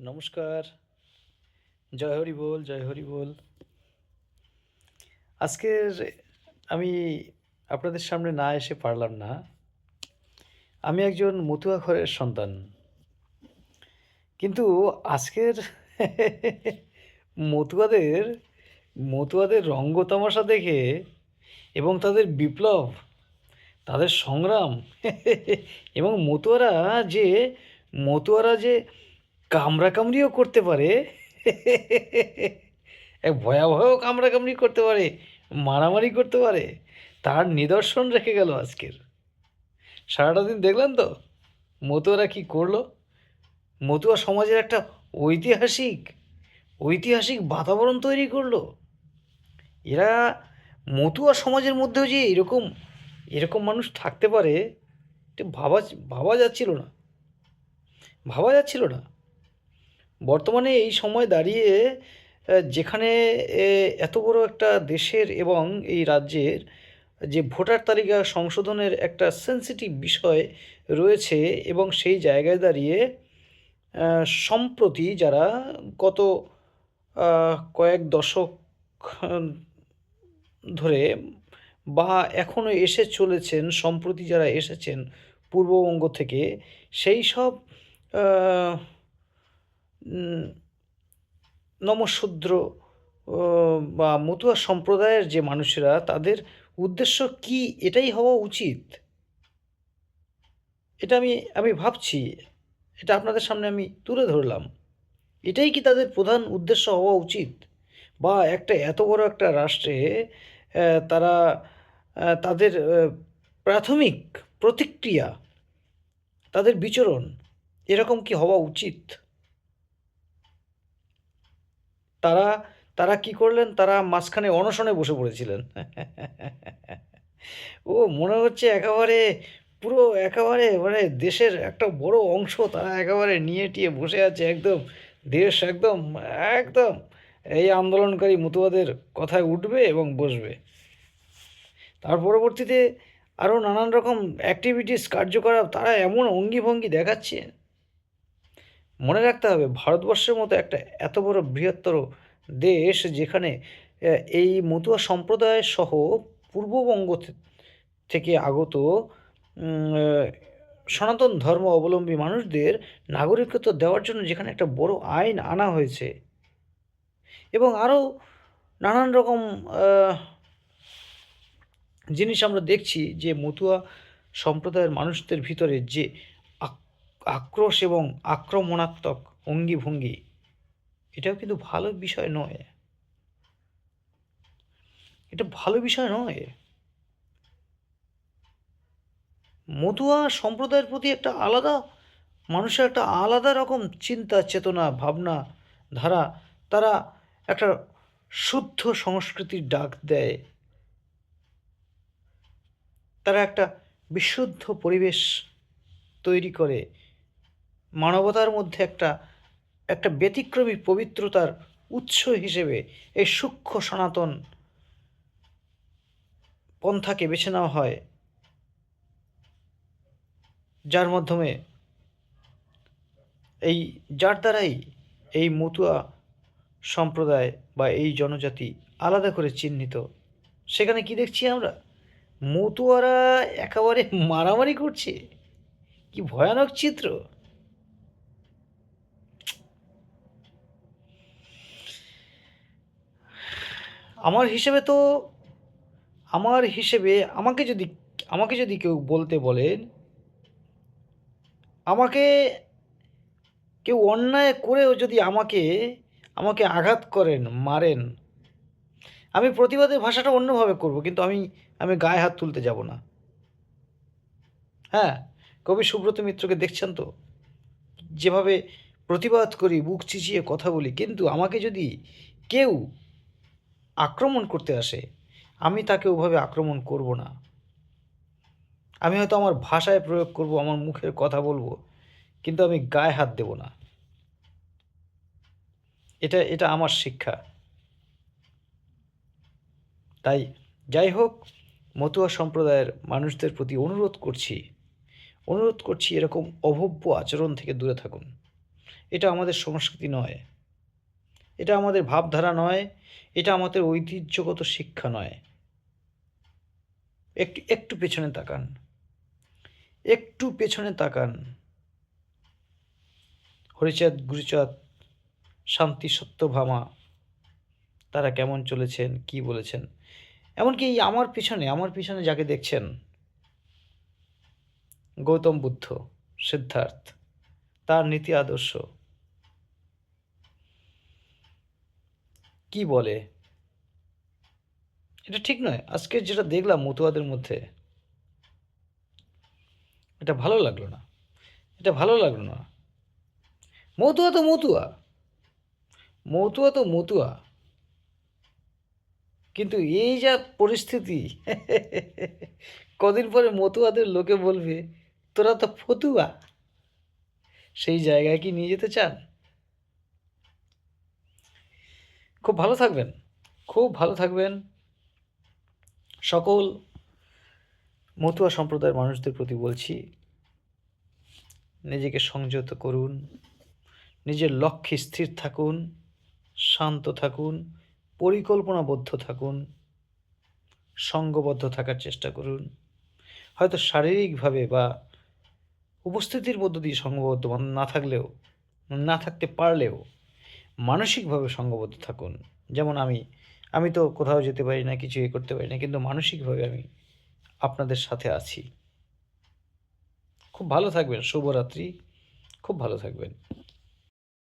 নমস্কার। জয় হরি বল, জয় হরি বল। আজকের আমি আপনাদের সামনে না এসে পারলাম না। আমি একজন মতুয়া ঘরের সন্তান। কিন্তু আজকের মতুয়াদের মতুয়াদের রঙ্গ তামাশা দেখে এবং তাদের বিপ্লব, তাদের সংগ্রাম এবং মতুয়ারা যে মতুয়ারা যে কামড়াকামড়িও করতে পারে। এক ভয়াবহ কামড়াকামড়ি করতে পারে, মারামারি করতে পারে, তার নিদর্শন রেখে গেল আজকের। সারাটা দিন দেখলেন তো, মতুয়ারা কি করল? মতুয়া সমাজের একটা ঐতিহাসিক ঐতিহাসিক বাতাবরণ তৈরি করল। এরা মতুয়া সমাজের মধ্যেও যে এরকম এরকম মানুষ থাকতে পারে ভাবা ভাবা যাচ্ছিল না। ভাবা যাচ্ছিল না। বর্তমানে এই সময় দাঁড়িয়ে যেখানে এত বড় একটা দেশের এবং এই রাজ্যের যে ভোটার তালিকা সংশোধনের একটা সেন্সিটিভ বিষয় রয়েছে এবং সেই জায়গায় দাঁড়িয়ে সম্প্রতি যারা গত কয়েক দশক ধরে বা এখনও এসে চলেছেন, সম্প্রতি যারা এসেছেন পূর্ববঙ্গ থেকে, সেই সব নমশূদ্র বা মতুয়া সম্প্রদায়ের যে মানুষেরা, তাদের উদ্দেশ্য কি? এটাই হওয়া উচিত। এটা আমি আমি ভাবছি। এটা আপনাদের সামনে আমি তুলে ধরলাম। এটাই কি তাদের প্রধান উদ্দেশ্য হওয়া উচিত? বা একটা এত বড় একটা রাষ্ট্রে তারা তাদের প্রাথমিক প্রতিক্রিয়া, তাদের বিচরণ, এরকম কি হওয়া উচিত? তারা তারা কি করলেন? তারা মাঝখানে অনশনে বসে পড়েছিলেন। ও, মনে হচ্ছে একেবারে পুরো একেবারে মানে দেশের একটা বড় অংশ তারা একেবারে নিয়ে টিয়ে বসে আছে একদম। দেশ একদম একদম। এই আন্দোলনকারী মতুয়াদের কথায় উঠবে এবং বসবে। তার পরবর্তীতে আরও নানান রকম অ্যাক্টিভিটিস কার্যকলাপ তারা এমন অঙ্গি ভঙ্গি দেখাচ্ছে। মনে রাখতে হবে ভারতবর্ষের মতো একটা এত বড় বৃহত্তর দেশ যেখানে এই মতুয়া সম্প্রদায় সহ পূর্ববঙ্গ থেকে আগত সনাতন ধর্ম অবলম্বী মানুষদের নাগরিকত্ব দেওয়ার জন্য যেখানে একটা বড় আইন আনা হয়েছে এবং আরও নানান রকম জিনিস আমরা দেখছি যে মতুয়া সম্প্রদায়ের মানুষদের ভিতরে যে আক্রোশ এবং আক্রমণাত্মক অঙ্গি ভঙ্গি এটাও কিন্তু ভালো বিষয় নয়। এটা ভালো বিষয় নয়। মতুয়া সম্প্রদায়ের প্রতি একটা আলাদা, মানুষের একটা আলাদা রকম চিন্তা, চেতনা, ভাবনা, ধারা, তারা একটা শুদ্ধ সংস্কৃতির ডাক দেয়। তারা একটা বিশুদ্ধ পরিবেশ তৈরি করে। মানবতার মধ্যে একটা একটা ব্যতিক্রমী পবিত্রতার উৎস হিসেবে এই সূক্ষ্ম সনাতন পন্থাকে বেছে নেওয়া হয়। যার মাধ্যমে এই, যার দ্বারাই এই মতুয়া সম্প্রদায় বা এই জনজাতি আলাদা করে চিহ্নিত। সেখানে কি দেখছি আমরা? মতুয়ারা একেবারে মারামারি করছে। কি ভয়ানক চিত্র! আমার হিসেবে তো, আমার হিসেবে আমাকে যদি আমাকে যদি কেউ বলতে বলেন আমাকে কেউ অন্যায় করেও যদি আমাকে আমাকে আঘাত করেন, মারেন, আমি প্রতিবাদের ভাষাটা অন্যভাবে করব, কিন্তু আমি আমি গায়ে হাত তুলতে যাব না। হ্যাঁ কবি সুব্রত মিত্রকে দেখছেন তো? যেভাবে প্রতিবাদ করি, বুক চিচিয়ে কথা বলি, কিন্তু আমাকে যদি কেউ আক্রমণ করতে আসে, আমি তাকে ওভাবে আক্রমণ করব না। আমি হয়তো আমার ভাষায় প্রয়োগ করব, আমার মুখের কথা বলব, কিন্তু আমি গায়ে হাত দেব না। এটা এটা আমার শিক্ষা। তাই যাই হোক, মতুয়া সম্প্রদায়ের মানুষদের প্রতি অনুরোধ করছি অনুরোধ করছি এরকম অভব্য আচরণ থেকে দূরে থাকুন। এটা আমাদের সংস্কৃতি নয়। এটা আমাদের ভাবধারা নয়, এটা আমাদের ঐতিহ্যগত শিক্ষা নয়। একটু একটু পেছনে তাকান। একটু পেছনে তাকান। হরিচাঁদ, গুরুচাঁদ, শান্তি সত্যভামা তারা কেমন চলেছেন, কি বলেছেন? এমনকি এই আমার পিছনে আমার পিছনে যাকে দেখছেন, গৌতম বুদ্ধ, সিদ্ধার্থ, তার নীতি আদর্শ কি বলে? এটা ঠিক নয়। আজকে যেটা দেখলাম মতুয়াদের মধ্যে, এটা ভালো লাগল না। এটা ভালো লাগল না। মতুয়া তো মতুয়া। মতুয়া তো মতুয়া। কিন্তু এই যা পরিস্থিতি, কদিন পরে মতুয়াদের লোকে বলবে, তোরা তো ফতুয়া। সেই জায়গায় কি নিয়ে যেতে চান? খুব ভালো থাকবেন। খুব ভালো থাকবেন। সকল মতুয়া সম্প্রদায়ের মানুষদের প্রতি বলছি, নিজেকে সংযত করুন, নিজের লক্ষ্যে স্থির থাকুন, শান্ত থাকুন, পরিকল্পনাবদ্ধ থাকুন, সঙ্গবদ্ধ থাকার চেষ্টা করুন। হয়তো শারীরিকভাবে বা উপস্থিতির মধ্য দিয়ে সঙ্গবদ্ধ না থাকলেও, না থাকতে পারলেও মানসিকভাবে সঙ্গবদ্ধ থাকুন। যেমন আমি আমি তো কোথাও যেতে পারি না কিছু ইয়ে করতে পারি না, কিন্তু মানসিকভাবে আমি আপনাদের সাথে আছি। খুব ভালো থাকবেন, শুভরাত্রি। খুব ভালো থাকবেন।